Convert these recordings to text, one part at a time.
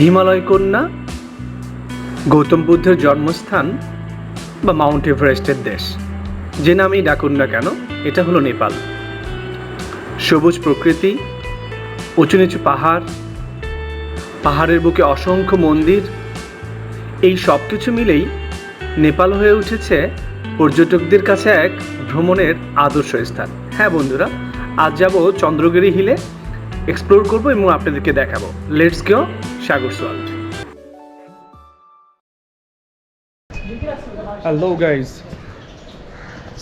হিমালয় কন্যা, গৌতম বুদ্ধের জন্মস্থান বা মাউন্ট এভারেস্টের দেশ। যে নামেই ডাকুন না কেন, এটা হলো নেপাল। সবুজ প্রকৃতি, উঁচু নিচু পাহাড়, পাহাড়ের বুকে অসংখ্য মন্দির, এই সব কিছু মিলেই নেপাল হয়ে উঠেছে পর্যটকদের কাছে এক ভ্রমণের আদর্শ স্থান। হ্যাঁ বন্ধুরা, আজ যাব চন্দ্রগিরি হিলে এক্সপ্লোর করব এবং আপনাদেরকে দেখাবো। লেটস গো সাগর সোয়াল। হ্যালো গাইজ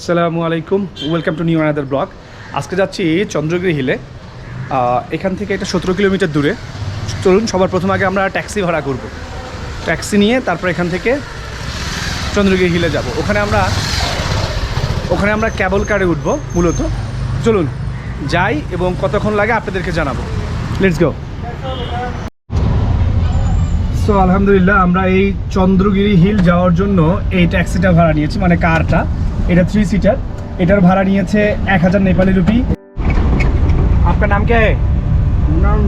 সালামু আলাইকুম welcome to new another blog আজকে যাচ্ছি চন্দ্রগিরি হিলে। এখান থেকে এটা সতেরো কিলোমিটার দূরে। চলুন, সবার প্রথম আগে আমরা ট্যাক্সি ভাড়া করব। ট্যাক্সি নিয়ে তারপর এখান থেকে চন্দ্রগিরি হিলে যাব। ওখানে আমরা ওখানে আমরা ক্যাবল কারে উঠব, মূলত। চলুন, যাই এবং কতক্ষণ লাগে আপনাদেরকে জানাব। লেটস গো সো আলহামদুলিল্লাহ আমরা এই চন্দ্রগিরি হিল যাওয়ার জন্য এই ট্যাক্সিটা ভাড়া নিয়েছি মানে কারটা এটা থ্রি সিটার এটার ভাড়া নিয়েছে এক হাজার নেপালি রুপি আপনার নাম কে হ্যায় नाम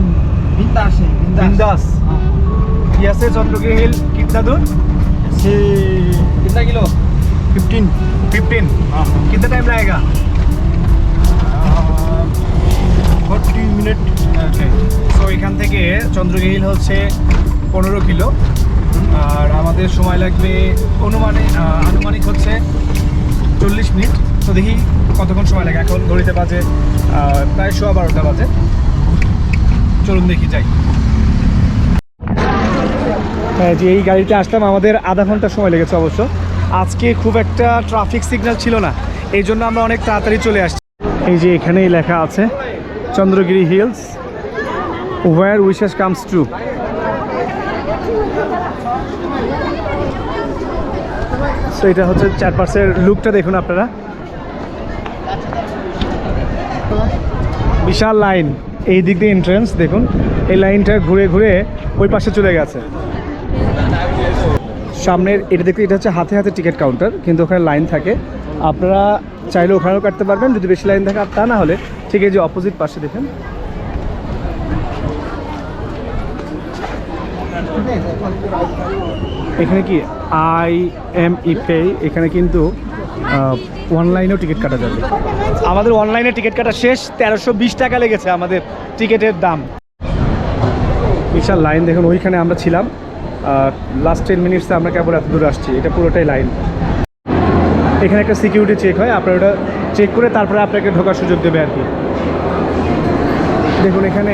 बिंदास है बिंदास बिंदास हाँ। यहाँ से चंद्रगिरी हिल कितना दूर से कितना किलो फिफ्टीन फिफ्टीन हाँ कितना टाइम लगेगा फोर्टी मिनट ওকে সো এখান থেকে চন্দ্রগিরি হিল হচ্ছে পনেরো কিলো। আর আমাদের সময় লাগবে অনুমানে আনুমানিক হচ্ছে চল্লিশ মিনিট। তো দেখি কতক্ষণ সময় লাগে। এখন ঘড়িতে বাজে প্রায় সোয়া বারোটা বাজে। চলুন দেখি, যাই। হ্যাঁ যে এই গাড়িতে আসলাম, আমাদের আধা ঘণ্টা সময় লেগেছে অবশ্য। আজকে খুব একটা ট্রাফিক সিগন্যাল ছিল না। এই জন্য আমরা অনেক তাড়াতাড়ি চলে আসছি। এই যে এখানেই লেখা আছে, Chandragiri hills where wishes comes true so এটা হচ্ছে চারপাশের লুকটা দেখুন আপনারা। বিশাল লাইন এই দিক দিয়ে এন্ট্রেন্স দেখুন। এই লাইনটা ঘুরে ঘুরে ওই পাশে চলে গেছে। সামনের, এটা দেখতে এটা হচ্ছে হাতে হাতে টিকিট কাউন্টার কিন্তু ওখানে লাইন থাকে। আপনারা চাইলে ওখানেও কাটতে পারবেন, যদি বেশি লাইন থাকে, আর তা না হলে, ঠিক এই যে অপোজিট পাশে দেখেন। এখানে কি আই এম ই এখানে কিন্তু অনলাইনেও টিকিট কাটা যাবে। আমাদের অনলাইনে টিকিট কাটা শেষ, তেরোশো বিশ টাকা লেগেছে আমাদের টিকিটের দাম। বিশাল লাইন দেখুন, ওইখানে আমরা ছিলাম। লাস্ট টেন মিনিটসে আমরা কেবল এত দূর আসছি, এটা পুরোটাই লাইন এখানে একটা সিকিউরিটি চেক হয়, আপনার ওটা চেক করে তারপরে আপনাকে ঢোকার সুযোগ দেবে আর কি। দেখুন, এখানে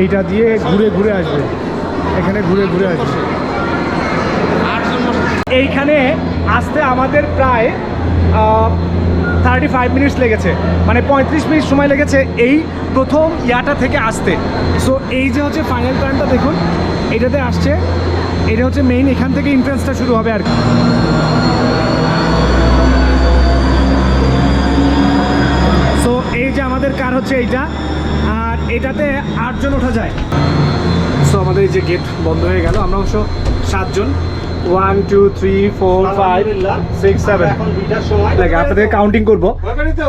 এইটা দিয়ে ঘুরে ঘুরে আসবে। এখানে ঘুরে ঘুরে আসবে। এইখানে আসতে আমাদের প্রায় থার্টি ফাইভ মিনিটস লেগেছে। মানে পঁয়ত্রিশ মিনিট সময় লেগেছে এই প্রথম ইয়াটা থেকে আসতে। সো এই যে হচ্ছে ফাইনাল টার্নটা দেখুন, এটাতে আসছে। এটা হচ্ছে মেইন এখান থেকে ইন্ট্রেন্সটা শুরু হবে আর কি। সো এই যে আমাদের কার হচ্ছে এইটা, আর এটাতে আটজন ওঠা যায়। সো আমাদের এই যে গেট বন্ধ হয়ে গেল আমরা অবশ্য সাতজন। One two three four five six seven লাগে আপনাদের কাউন্টিং করব।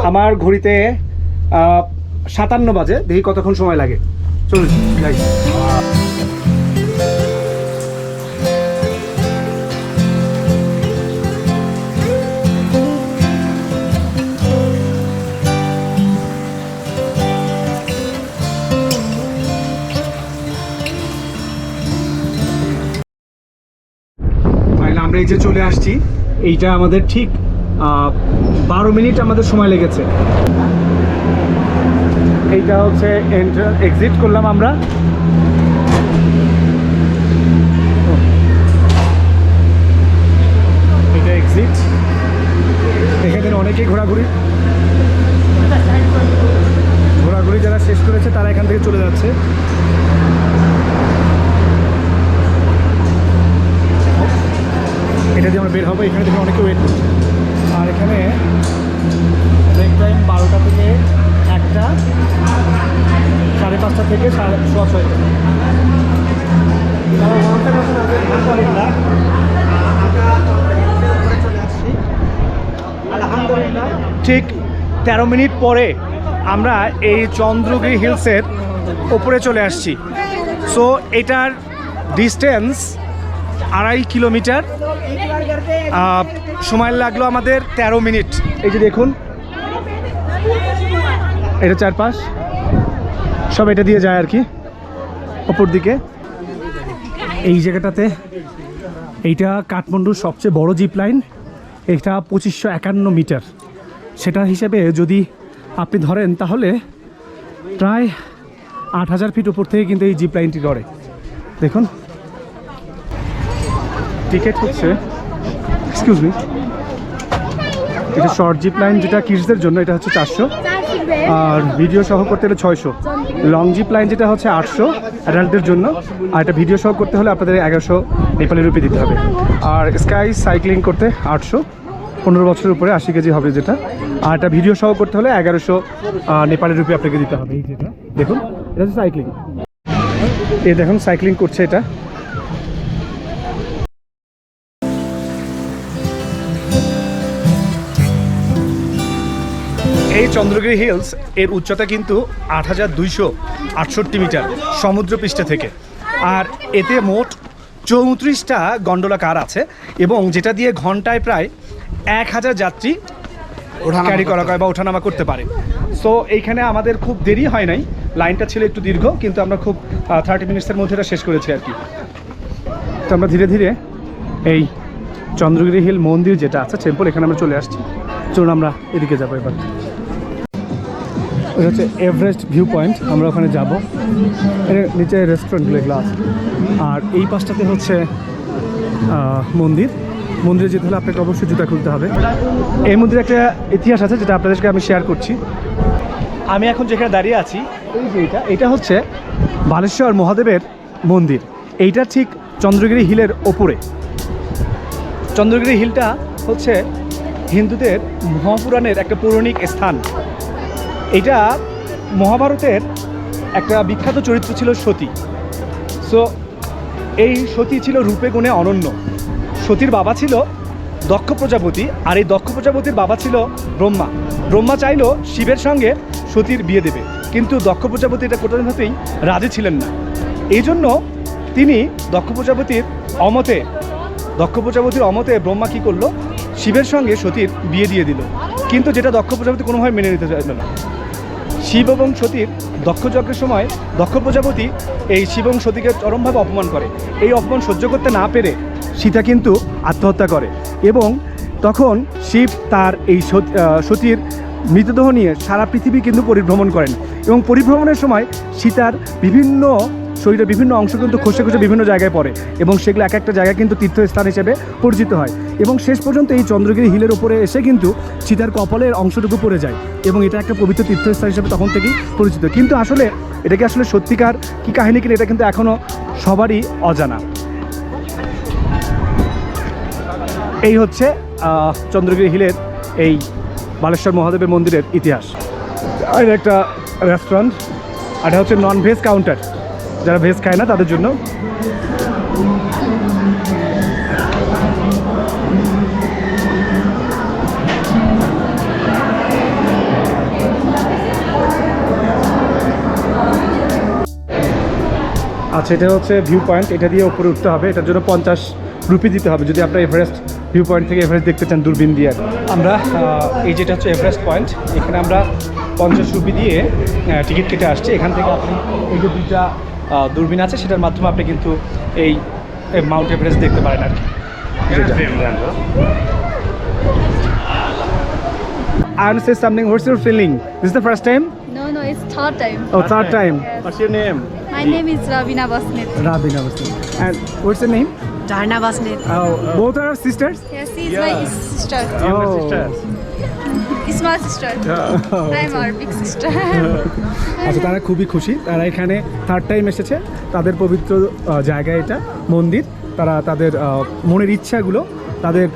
আমার ঘড়িতে আহ, সাতান্ন বাজে দেখি কতক্ষণ সময় লাগে। চলুন আমরা এই যে চলে আসছি, এইটা আমাদের ঠিক বারো মিনিট আমাদের সময় লেগেছে। এইটা হচ্ছে এন্টার এক্সিট করলাম আমরা। এটা এক্সিট এখানে অনেকেই ঘোরাঘুরি। ঘোরাঘুরি যারা শেষ করেছে, তারা এখান থেকে চলে যাচ্ছে। হব, এখানে থেকে অনেকে ওয়েট আর এখানে টাইম বারোটা থেকে একটা, সাড়ে পাঁচটা থেকে সাড়ে ঠিক তেরো মিনিট পরে আমরা এই চন্দ্রগিরি হিলসের ওপরে চলে আসছি। সো এটার ডিস্টেন্স আড়াই কিলোমিটার। সময় লাগল আমাদের ১৩ মিনিট। এই যে দেখুন, এটা চারপাশ। সব এটা দিয়ে যায় আর কি, ওপর দিকে। এই জায়গাটাতে, এইটা কাঠমান্ডুর সবচেয়ে বড় জিপ লাইন এটা পঁচিশশো একান্ন মিটার। সেটা হিসেবে যদি আপনি ধরেন, তাহলে প্রায় আট হাজার ফিট উপর থেকে কিন্তু এই জিপ লাইনটি করে দেখুন টিকিট হচ্ছে এক্সকিউজ মি এটা শর্ট জিপ লাইন যেটা কিডসদের জন্য, এটা হচ্ছে চারশো। আর ভিডিও সহ করতে হলে ছয়শো। লং জিপ লাইন যেটা হচ্ছে আটশো অ্যাডাল্টের জন্য। আর এটা ভিডিও সহ করতে হলে আপনাদের এগারোশো নেপালি রুপি দিতে হবে। আর স্কাই সাইক্লিং করতে আটশো। পনেরো বছরের উপরে আশি কেজি হবে যেটা। আর এটা ভিডিও সহ করতে হলে এগারোশো নেপালি রুপি আপনাকে দিতে হবে। এই যেটা, দেখুন, এটা হচ্ছে সাইক্লিং এই দেখুন সাইক্লিং করছে এটা। এই চন্দ্রগিরি হিলস এর উচ্চতা কিন্তু আট হাজার দুইশো আটষট্টি মিটার সমুদ্রপৃষ্ঠ থেকে। আর এতে মোট চৌত্রিশটা গন্ডোলা কার আছে এবং যেটা দিয়ে ঘন্টায় প্রায় এক হাজার যাত্রী ক্যারি করা হয় বা ওঠানামা করতে পারে। সো এইখানে আমাদের খুব দেরি হয় নাই। লাইনটা ছিল একটু দীর্ঘ কিন্তু আমরা খুব থার্টি মিনিটসের মধ্যে এটা শেষ করেছি আর কি। তো আমরা ধীরে ধীরে এই চন্দ্রগিরি হিল মন্দির যেটা আছে টেম্পল এখানে আমরা চলে আসছি। চলুন আমরা এদিকে যাব এবার। এটা হচ্ছে এভারেস্ট ভিউ পয়েন্ট আমরা ওখানে যাব। এর নিচে রেস্টুরেন্টগুলো এগুলো আছে। আর এই পাশটাতে হচ্ছে মন্দির। মন্দিরে যেতে হলে আপনাকে অবশ্যই জুতা খুলতে হবে। এই মন্দিরে একটা ইতিহাস আছে, যেটা আপনাদেরকে আমি শেয়ার করছি। আমি এখন যেখানে দাঁড়িয়ে আছি, এই যে এটা এটা হচ্ছে বালেশ্বর মহাদেবের মন্দির। এইটা ঠিক চন্দ্রগিরি হিলের ওপরে। চন্দ্রগিরি হিলটা হচ্ছে হিন্দুদের মহাপুরাণের একটা পৌরাণিক স্থান। এটা মহাভারতের একটা বিখ্যাত চরিত্র ছিল সতী। সো এই সতী ছিল রূপে গুণে অনন্য। সতীর বাবা ছিল দক্ষ প্রজাপতি, আর এই দক্ষ প্রজাপতির বাবা ছিল ব্রহ্মা। ব্রহ্মা চাইলো শিবের সঙ্গে সতীর বিয়ে দেবে। কিন্তু দক্ষ প্রজাপতি এটা কোনোভাবেই রাজি ছিলেন না। এই জন্য তিনি দক্ষ প্রজাপতির অমতে, দক্ষ প্রজাপতির অমতে ব্রহ্মা কী করল? শিবের সঙ্গে সতীর বিয়ে দিয়ে দিল। কিন্তু যেটা দক্ষ প্রজাপতি কোনোভাবে মেনে নিতে চাইল না। শিব এবং সতীর দক্ষ যজ্ঞের সময় দক্ষ প্রজাপতি এই শিব এবং সতীকে চরমভাবে অপমান করে। এই অপমান সহ্য করতে না পেরে সীতা কিন্তু আত্মহত্যা করে এবং তখন শিব তার এই সত- সতীর মৃতদেহ নিয়ে সারা পৃথিবী কিন্তু পরিভ্রমণ করেন এবং পরিভ্রমণের সময় সীতার বিভিন্ন শরীরের বিভিন্ন অংশ কিন্তু খসে খসে বিভিন্ন জায়গায় পড়ে এবং সেগুলো এক একটা জায়গায় কিন্তু তীর্থস্থান হিসেবে পরিচিত হয়। এবং শেষ পর্যন্ত এই চন্দ্রগিরি হিলের উপরে এসে কিন্তু সীতার কপালের অংশটুকু পড়ে যায় এবং এটা একটা পবিত্র তীর্থস্থান হিসেবে তখন থেকেই পরিচিত। কিন্তু আসলে এটাকে আসলে সত্যিকার কি কাহিনী কিনা এটা কিন্তু এখনও সবারই অজানা। এই হচ্ছে চন্দ্রগিরি হিলের এই বালেশ্বর মহাদেবের মন্দিরের ইতিহাস। আর একটা রেস্টুরেন্ট আর এটা হচ্ছে নন ভেজ কাউন্টার যারা ভেজ খায় না, তাদের জন্য। আচ্ছা এটা হচ্ছে ভিউ পয়েন্ট এটা দিয়ে উপরে উঠতে হবে। এটার জন্য পঞ্চাশ রুপি দিতে হবে। যদি আপনার এভারেস্ট ভিউ পয়েন্ট থেকে এভারেস্ট দেখতে চান, দূরবীন দিয়ে। আমরা এই যেটা হচ্ছে এভারেস্ট পয়েন্ট এখানে আমরা পঞ্চাশ রুপি দিয়ে টিকিট কেটে আসছি। এখান থেকে আপনি এই যে দুইটা দূরবীন আছে সেটার মাধ্যমে আপনি কিন্তু এই মাউন্ট এভারেস্ট দেখতে পারেন আর কি I want say something. What's your feeling? This is the first time? No, no, it's third time. Oh, third time. Yes. What's your name? My name is Ravina Basnet. Radhika Basant. And what's your name? Dharna Basnet. Oh, both are sisters? Yes, she is Yeah. my sister. Oh. sister. I'm our big sister. আচ্ছা তারা খুবই খুশি। তারা এখানে third time এসেছে। তাদের পবিত্র জায়গা এটা মন্দির। তারা তাদের মনের ইচ্ছাগুলো তাদের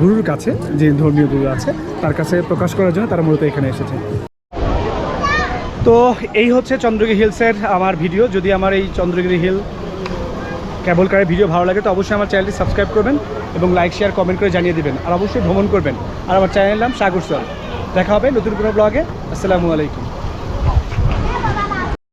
গুরুর কাছে যে ধর্মীয় গুরু আছে তার কাছে প্রকাশ করার জন্য তারা মূলত এখানে এসেছে। তো এই হচ্ছে চন্দ্রগিরি হিলসের আমার ভিডিও। যদি আমার এই চন্দ্রগিরি হিল কেবল কারের ভিডিও ভালো লাগে তো অবশ্যই আমার চ্যানেলটি সাবস্ক্রাইব করবেন। এবং লাইক শেয়ার কমেন্ট করে জানিয়ে দেবেন। আর অবশ্যই ভ্রমণ করবেন। আর আমার চ্যানেল নাম সাগর সর দেখা হবে নতুন কোনো ব্লগে আসসালামু আলাইকুম।